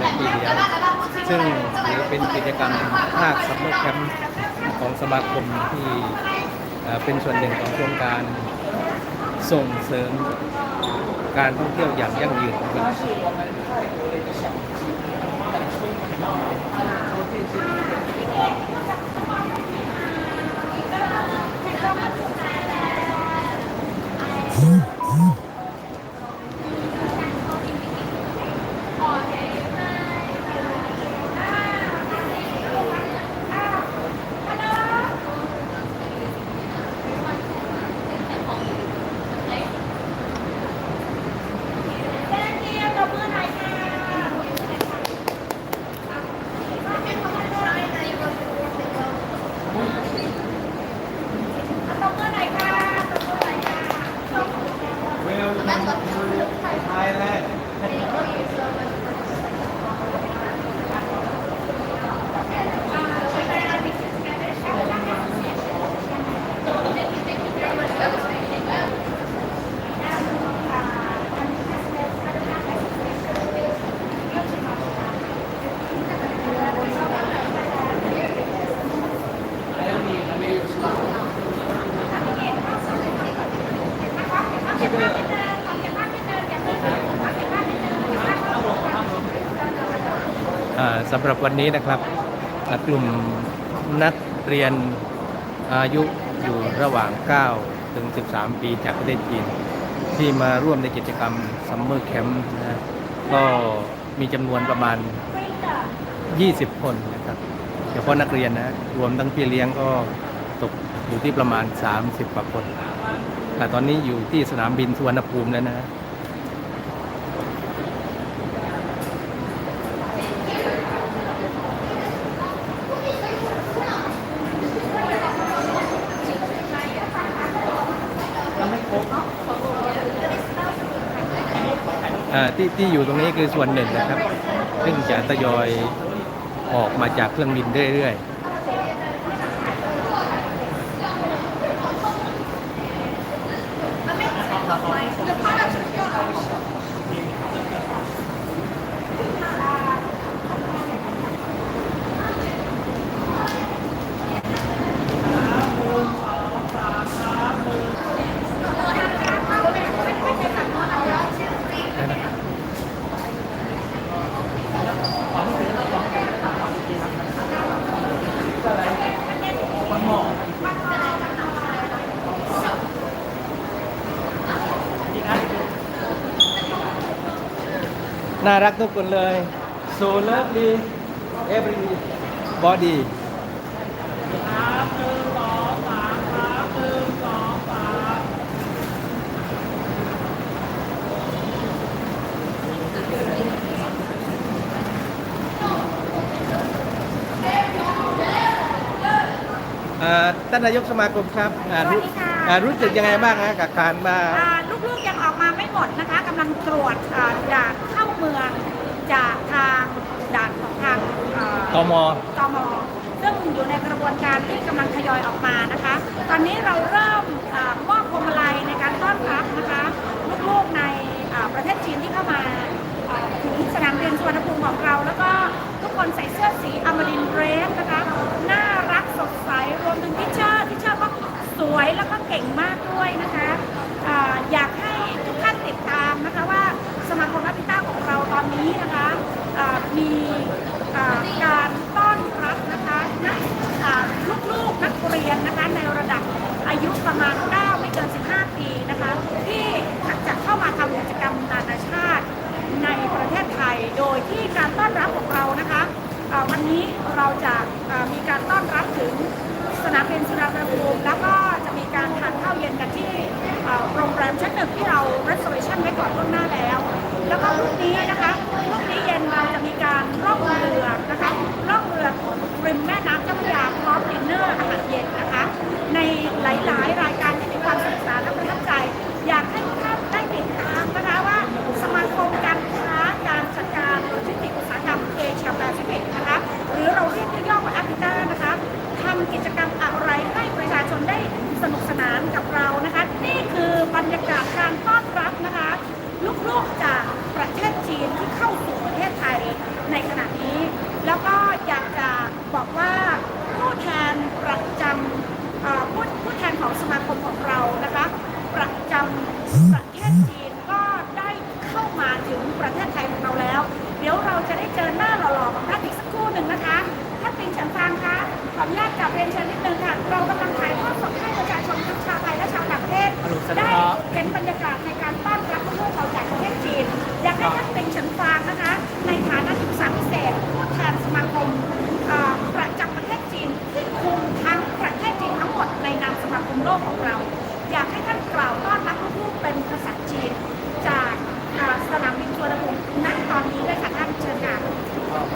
ในปีเดียวซึ่งถือเป็นกิจกรรมภาคซัมเมอร์แคมป์ของสมาคมที่เป็นส่วนหนึ่งของโครงการส่งเสริมการท่องเที่ยวอย่างยั่งยืนครับ สำหรับวันนี้นะครับกลุ่มนักเรียนอายุอยู่ระหว่าง 9 ถึง 13 ปีจากประเทศจีน ที่มาร่วมในกิจกรรมซัมเมอร์แคมป์นะก็มีจำนวนประมาณ 20 คนนะครับเฉพาะนักเรียนนะรวมทั้งพี่เลี้ยงก็ตกอยู่ที่ประมาณ 30 กว่าคน แต่ตอนนี้อยู่ที่สนามบินสุวรรณภูมิแล้วนะ ที่ที่อยู่ตรงนี้คือส่วนหนึ่งนะครับ ซึ่งจะทยอยออกมาจากเครื่องบินเรื่อยๆ น่ารักทุกคนเลย so lovely everybody อ่าท่านนายกสมาคมครับอ่ารู้สวัสดีค่ะอ่ารู้สึกยังไงบ้างฮะกับการมาอ่าลูกๆยังออกมาไม่หมดนะคะกำลังตรวจอ่าด่านเข้าเมืองจากทางด่านของทางเอ่อ ตม ตมซึ่งอยู่ในกระบวนการที่กำลังทยอยออกมานะคะ ตอนนี้เราเริ่มอามอบพวงมาลัยในการต้อนรับนะคะลูกๆในอ่าประเทศจีนที่เข้ามาอ่าถึงสนามบินสุวรรณภูมิของเรา แล้วก็ทุกคนใส่เสื้อสีอมรินทร์เรสนะคะน่ารักสดใสรวมถึงทิเชอร์ทิเชอร์ก็สวยแล้วก็เก่งมากด้วยนะคะอ่าอยากให้ทุกท่านติดตามนะคะว่าสมาคมนักพิต้าของเราตอนนี้นะคะอ่ามี อ่าการต้อนรับนะคะนักอ่าลูกๆนักเรียนนะคะในระดับอายุประมาณ 9 ไม่เกิน 15 ปีนะคะที่จะเข้ามาทำกิจกรรมนานาชาติในประเทศไทย โดยที่การต้อนรับของเรานะคะวันนี้เราจะมีการต้อนรับถึงสนามบินสุวรรณภูมิแล้วก็จะมีการทานข้าวเย็นกันที่โรงแรมชั้นหนึ่งที่เรา reservation ไว้ก่อนล่วงหน้าแล้ว แล้วก็พรุ่งนี้นะคะพรุ่งนี้เย็นเราจะมีการร่องเรือนะคะร่องเรือริมแม่น้ำเจ้าพระยาพร้อมดินเนอร์อาหารเย็น ห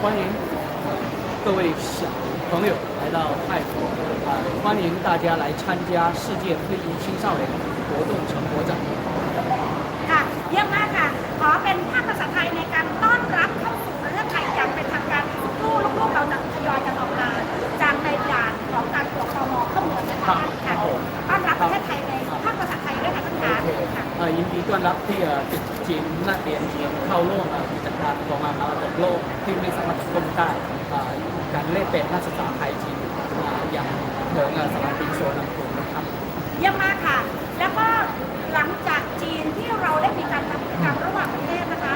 欢迎各位小朋友来到泰国啊、欢迎大家来参加世界非裔青少年活动成果展。 ค่ะเยี่ยมมากค่ะ ขอเป็นภาคภาษาไทยในการต้อนรับเข้าสู่ประเทศไทยอย่างเป็นทางการลูกๆลูกๆเราจะทยอยกันออกมาจากในด่านของการตรวจตมเข้าเมืองนะคะ ครับ ค่ะ ครับผม ต้อนรับประเทศไทยในภาคภาษาไทยด้วยค่ะท่านคะค่ะ อ่ายินดีต้อนรับที่เอ่อติดจีนนักเรียนจีนเข้าร่วม อ่ากิจกรรมของมหาวิทยาลัยโลกที่ไม่สามารถจะต้นได้อ่าการเล่นเป็นนักศึกษาไทยจีนอ่าอย่างเถิงอ่าสถานบินโซนังคุนะครับเยี่ยมมากค่ะ แล้วก็หลังจากจีนที่เราได้มีการทำกิจกรรมระหว่างประเทศนะคะ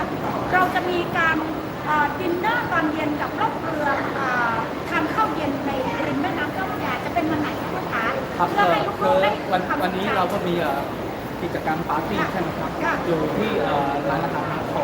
เราจะมีการเอ่อดินเนอร์ตอนเย็นกับล่องเรือเอ่อทานข้าวเย็นในริมแม่น้ำเจ้าพระยาจะเป็นวันไหนคะคุณคะครับเพื่อให้คืลูอกๆได้วันความวันนี้สใจเราก็มีเอ่อกิจกรรมปาร์ตี้ค่ะใช่ไหมครับค่ะอยู่ที่เอ่อร้านอาหารโท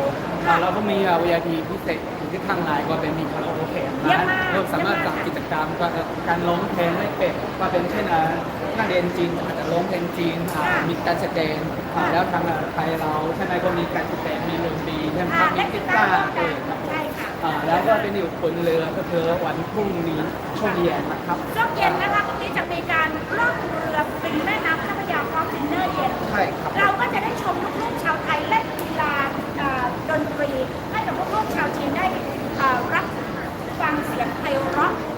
ค่ะ เราก็มีเอ่อ VIP พิเศษอยู่ที่ข้างในก็เป็นมีคาราโอเกะเยี่ยมร้านมากเราสามารถจัดกิจกรรมก็การร้องเพลงได้เป็ดว่าเป็นเช่นเอ่อนักเรียนจีนอาจจะร้องเพลงจีนอ่าค่ะมีการแสดงอ่าค่ะแล้วทางเอ่อไทยเราใช่ไหมก็มีการแสดงมีดนตรีใช่ไหมคอ่ารับมีเล่นกีกีตาตาร์ร์ร่วมเอกันอครับใช่ค่ะ อ่าแล้วก็เป็นอยู่บนเรือก็คือวันพรุ่งนี้ช่วงเย็นนะครับ ช่วงเย็นนะคะพรุ่งนี้จะมีการล่องเรือริมแม่น้ำเจ้าพระยาพร้อมดินเนอร์เย็น ใช่ครับ เราก็จะได้ชมลูกๆชาวไทยเล่นกีฬาเอ่อ ดนตรี ให้กับลูกชาวจีนได้รับฟังเสียงไพเราะไพเราะ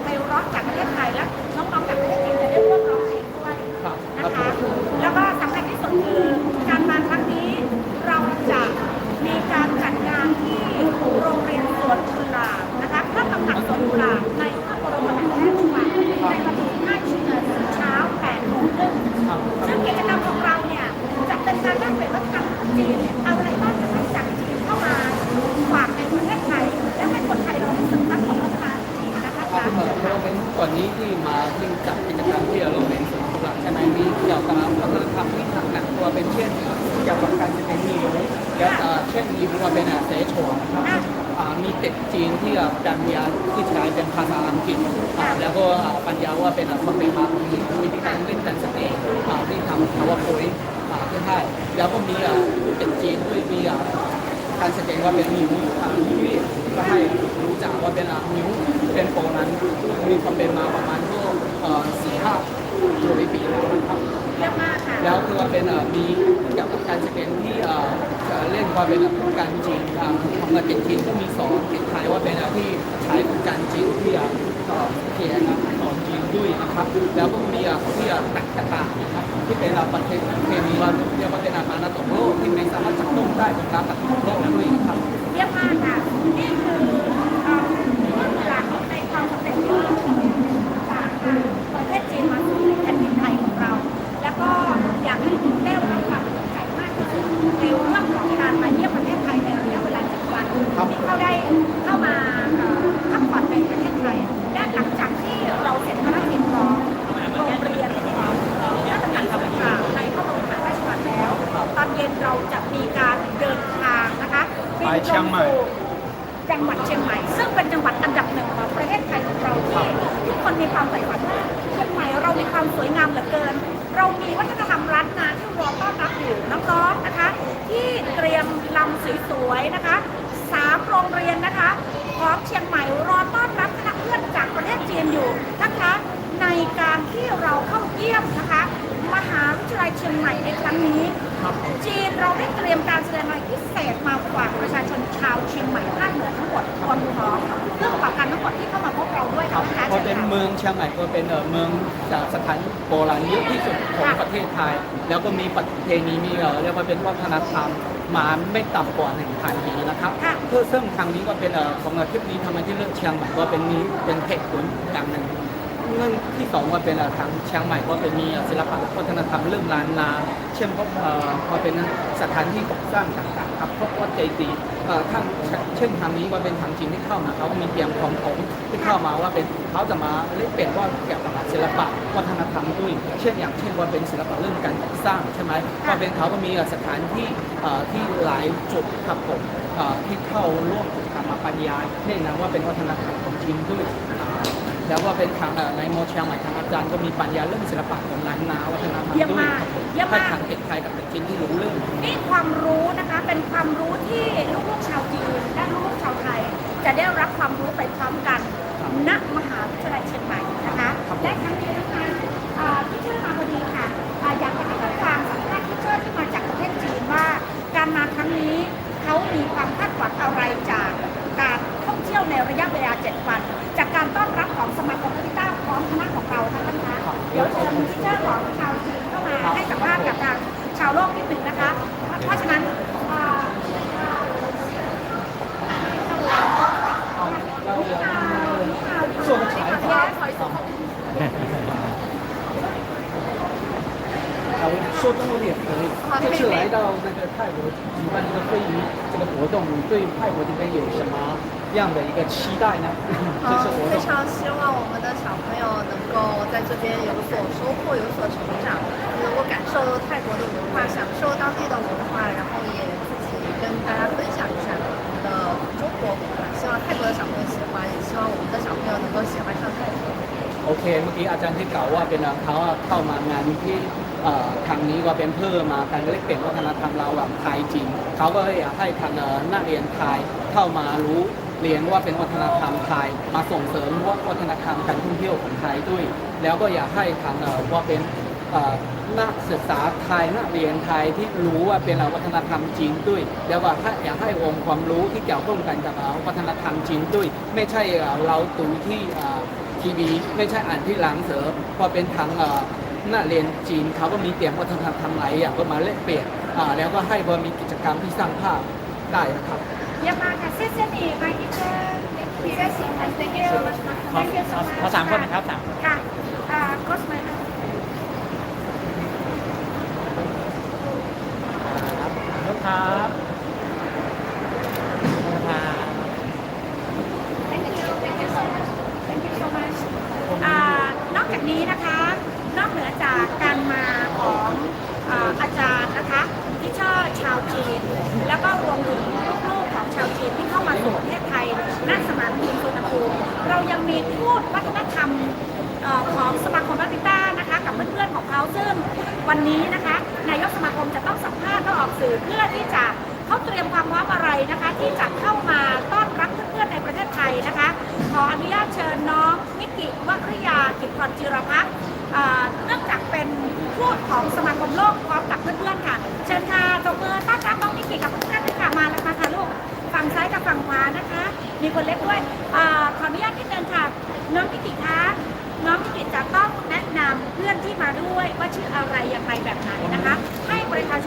มาที่จัดกิจกรรมที่เราเรียนส่วนกุหลาบใช่ไหมมีเกี่ยวกับวัฒนธรรมที่หนักหนักตัวเป็นเช่นเกี่ยวกับการแสดงมีแล้วเอ่อเช่นมีว่าเป็นอาเสฉวนะครับมีเด็กจีนที่อะปัญญาที่ใช้เป็นภาษาอังกฤษแล้วก็ปัญญาว่าเป็นอะมันเป็นมามีมีการเล่นการแสดงอ่าที่ทำ powerpoint อ่าที่ให้แล้วก็มีเด็กจีนด้วยมีการแสดงว่าเป็นมิวที่ก็ให้รู้จักว่าเป็นอ่ามิวเป็นโปรนั้นมีความเป็นมาประมาณ เอ่อสี่ห้าร้อยปีแล้วนะครับเยอะมากค่ะแล้วคือว่าเป็นเอ่อมีเกี่ยวกับการแสดงที่เอ่อเอ่อเล่นความเป็นอะการจีนอ่าของเด็กจีนก็มีสอนเด็กไทยว่าเป็นอะที่ใช้ของการจีนที่อะเอ่อเขียนอะสอนจีนด้วยนะครับแล้วก็มีที่อะตักกะตานะครับที่เป็นประเทศเคมีว่าเรียกว่าเป็นอาหารตกโลกที่ไม่สามารถจับต้องได้ของการตัดโลกด้วยครับเยี่ยมมากค่ะนี่คือ ที่เตรียมลำสวยๆนะคะสามโรงเรียนนะคะของเชียงใหม่รอต้อนรับคณะเพื่อนจากประเทศจีนอยู่นะคะ ในการที่เราเข้าเยี่ยมนะคะ มหาวิทยาลัยเชียงใหม่ในครั้งนี้ จีนเราได้เตรียมการแสดงอะไรพิเศษมาฝากประชาชนชาวเชียงใหม่ภาคเหนือทั้งหมดรวมถึงเรื่องประกอบการทั้งหมดที่ รัค่ะบเพราะเป็นเมืองเชียงใหม่ก็เป็นเอ่อเมืองจากสถานโบราณเยอะที่สุดของประเทศไทย แล้วก็มีประเพณีมีเอ่อเรียกว่าเป็นวัฒนธรรมมาไม่ต่ำกว่าหนึ่งพันปีนะครับเพื่อซึ่งทางนี้ก็เป็นเอ่อของทริปนี้ทำไมที่เลือกเชียงใหม่ก็เป็นมีเป็นเหตุผลอย่างหนึ่งเรื่องที่สองว่าเป็นเอ่อทางเชียงใหม่ก็เป็นมีเอ่อศิลปะวัฒนธรรมเรื่องล้านนาเช่นพวกเอ่อก็เป็นสถานที่ก่อสร้างต่าง ๆครับพวกวัดเจดีย์เอ่อทางเช่นทางนี้ว่าเป็นทางจีนที่เข้ามาเขาก็มีเตรียมของผมที่เข้ามาว่าเป็นเขาจะมาเล่นเป็นว่าเกี่ยวกับศิลปะวัฒนธรรมด้วย เช่นอย่างเช่นว่าเป็นศิลปะเรื่องการก่อสร้างใช่ไหมก็เป็นเขาก็มีสถานที่เอ่อที่หลายจุดครับผมเอ่อที่เข้าร่วมทำมาบรรยายเน่นะว่าเป็นวัฒนธรรมของจีนด้วยอ่า แล้วว่าเป็นทางเอ่อในโมเชียงใหม่ทางอาจารย์ก็มีปัญญาเรื่องศิลปะของล้านนาวัฒนธรรมเยี่ยมด้วยมากครับผมเยี่ยมให้มากทางเด็กไทยกับเด็กจีนที่รู้เรื่องนี่ความรู้นะคะเป็นความรู้ที่ลูกๆชาวจีนและลูกๆชาวไทย จะได้รับความรู้ไปพร้อมกันณมหาวิทยาลัยเชียงใหม่นะคะครับผมและครั้งนี้นะคะอ่าที่เชื่อมาพอดีค่ะอ่าอยากจะให้ฟังสัมภาษณ์ที่เชื่อที่มาจากประเทศจีนว่า การมาครั้งนี้เขามีความคาดหวังอะไรจากการท่องเที่ยวในระยะ 说中文也可以。这次来到那个泰国举办这个会议这个活动，你对泰国这边有什么样的一个期待呢？这次活嗯，非动。常希望我们的小朋友能够在这边有所收获、有所成长，能够感受泰国的文化，享受当地的文化，然后也自己跟大家分享一下我们的中国文化。希望泰国的小朋友喜欢，也希望我们的小朋友能够喜欢上泰国。 โอเค เมื่อกี้อาจารย์ที่กล่าวว่าเป็นเขาอะเข้ามางานที่เอ่อ ทางนี้ก็เป็นเพื่อมาการเล็กเปลี่ยนวัฒนธรรมเราแบบไทยจีนเขาก็อยากให้ทางนักเรียนไทยเข้ามารู้เรียนว่าเป็นวัฒนธรรมไทยมาส่งเสริมวัฒนธรรมการท่องเที่ยวของไทยด้วย แล้วก็อยากให้ทางว่าเป็นนักศึกษาไทยนักเรียนไทยที่รู้ว่าเป็นวัฒนธรรมจีนด้วย แล้วก็ให้าอยากให้องค์ความรู้ที่เกี่ยวข้องกันกับเอ่อวัฒนธรรมจีนด้วย ไม่ใช่เราดูที่ทีวีไม่ใช่อ่านที่หลังเสือพอเป็นทาง หน้าเรียนจีนเขาก็มีเตรียมวัฒนธรรมหลายอย่างก็มาแลกเปลี่ยนอ่าแล้วก็ให้พอมีกิจกรรมที่สร้างภาพได้นะครับเยี่ยมมากค่ะเซเซนีมาอีกเจอเซเซนี thank you thank you so much ขอสามคนนะครับสามค่ะอ่าโค้ชมาลูกค้าลูกค้า thank you thank you so much thank you so much อ่านอกจากนี้นะคะ นอกเหนือจากการมาของอ่าอาจารย์นะคะที่ชอบชาวจีน แล้วก็รวมถึงลูกๆของชาวจีนที่เข้ามาสู่ประเทศไทยณสนามบินสุวรรณภูมิเรายังมีทูตวัฒนธรรม เอ่อของสมาคมบัติต้านะคะกับเพื่อนๆของเขาซึ่ง วันนี้นะคะนายกสมาคมจะต้องสัมภาษณ์ต้องออกสื่อเพื่อที่จะเขาเตรียมความพร้อมอะไรนะคะ ที่จะเข้ามาต้อนรับเพื่อนๆในประเทศไทยนะคะ ขออนุญาตเชิญน้องมิกิวัครยากิจพรจิรพักษ์เนื่องจากเป็นผู้ของสมาคมโลกพร้อมกับเพื่อนๆค่ะ เชิญค่ะตบมือต้อนรับน้องมิกิกับเพื่อนๆด้วยค่ะมาแล้วมาค่ะลูกฝั่งซ้ายกับฝั่งขวานะคะ มีคนเล็กด้วยอาขออนุญาตนิดนึงค่ะน้องมิกิคะ น้องมิกิจะต้องแนะนำเพื่อนที่มาด้วยว่าชื่ออะไรอย่างไรแบบไหนนะคะ ให้บริการ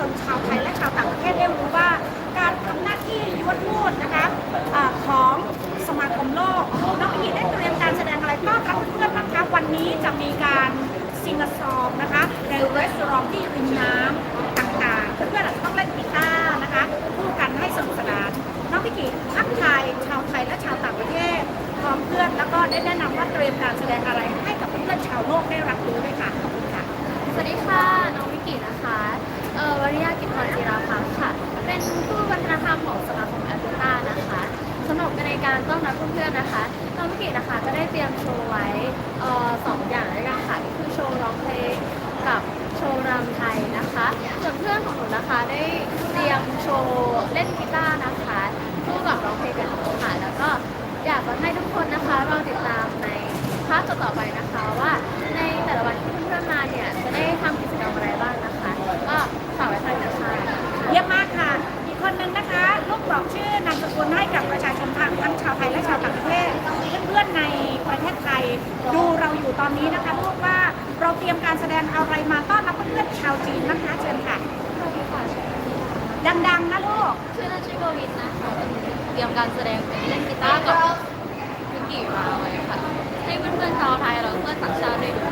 เพื่อนๆนะคะน้องวิกินะคะก็ได้เตรียมโชว์ไว้สองอย่างด้วยกันค่ะก็คือโชว์ร้องเพลงกับโชว์รำไทยนะคะส่วนเพื่อนของหนูนะคะได้เตรียมโชว์เล่นกีตาร์นะคะคู่กับร้องเพลงกันค่ะแล้วก็อยากจะให้ทุกคนนะคะรอติดตามในภาคต่อไปนะคะว่าในแต่ละวันที่เพื่อนๆมาเนี่ยจะได้ทำกิจกรรมอะไรบ้างนะคะ ก็ฝากไว้ทางจะค่ะเยี่ยมมากค่ะ อีกคนนึงนะคะ ลูกบอกชื่อนามสกุลให้กับประชาชนางทั้งชาวไทยและชาวต่างประเทศเพื่อนๆในประเทศไทย ดูเราอยู่ตอนนี้นะคะลูกว่าเราเตรียมการแสดงอะไรมาต้อนรับเพื่อนๆชาวจีนนะคะเชิญค่ะสวัสดีค่ะดังๆนะลูกชื่อนันชิโกวินนะคะเตรียมการแสดงเล่นกีตาร์กับวิกิมาไว้ค่ะให้เพื่อนๆชาวไทยแล้วก็เพื่อนต่างชาติได้ดู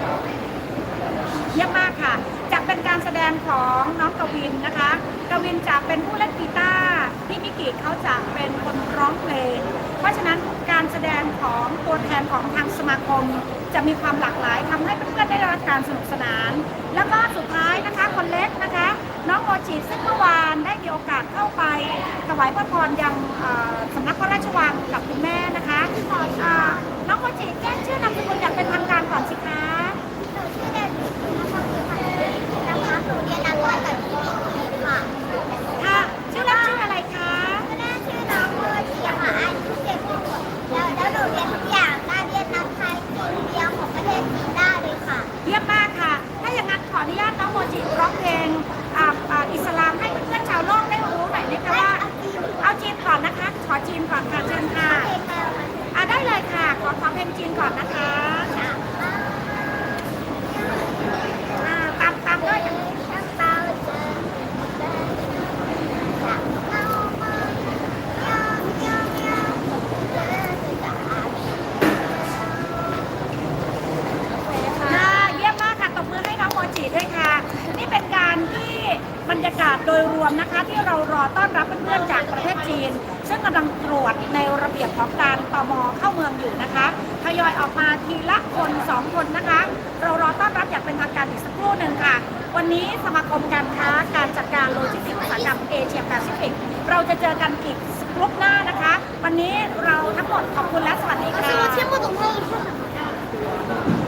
เยี่ยมมากค่ะจะเป็นการแสดงของน้องกวินนะคะกวินจะเป็นผู้เล่นกีตาร์พี่มิกิเขาจะเป็นคนร้องเพลงเพ ราะฉะนั้นการแสดงของตัวแทนของทางสมาคม จะมีความหลากหลายทำให้เพื่อนๆได้รับการสนุกสนาน แล้วก็สุดท้ายนะคะคนเล็กนะคะ น้องโมจิซึ่งเมื่อวานได้มีโอกาสเข้าไปถวายพระพรยังสำนักพระราชวังกับคุณแม่นะคะน้องโมจิแจ้งชื่อนามสกุลอย่างเป็นทางการก่อนสิคะ หนูชื่อเด็กหญิงธนพรคือพันธ์นะคะหนูเรียนรางวัลกับพี่บิ๊กค่ะ ค่ะชื่อเล่นชื่ออะไรคะ ก็ได้ชื่อน้องโมจิค่ะอายุเจ็ดขวบ ศ โดยรวมนะคะที่เรารอต้อนรับเพื่อนๆจากประเทศจีน ซึ่งกำลังตรวจในระเบียบของการตมเข้าเมืองอยู่นะคะทยอยออกมาทีละคนสองคนนะคะ เรารอต้อนรับอย่างเป็นทางการอีกสักครู่หนึ่งค่ะ วันนี้สมาคมการค้าการจัดการโลจิสติกส์อุตสาหกรรมเอเชียแปซิฟิกเราจะเจอกันอีกกรุ๊ปหน้านะคะ วันนี้เราทั้งหมดขอบคุณและสวัสดีค่ะ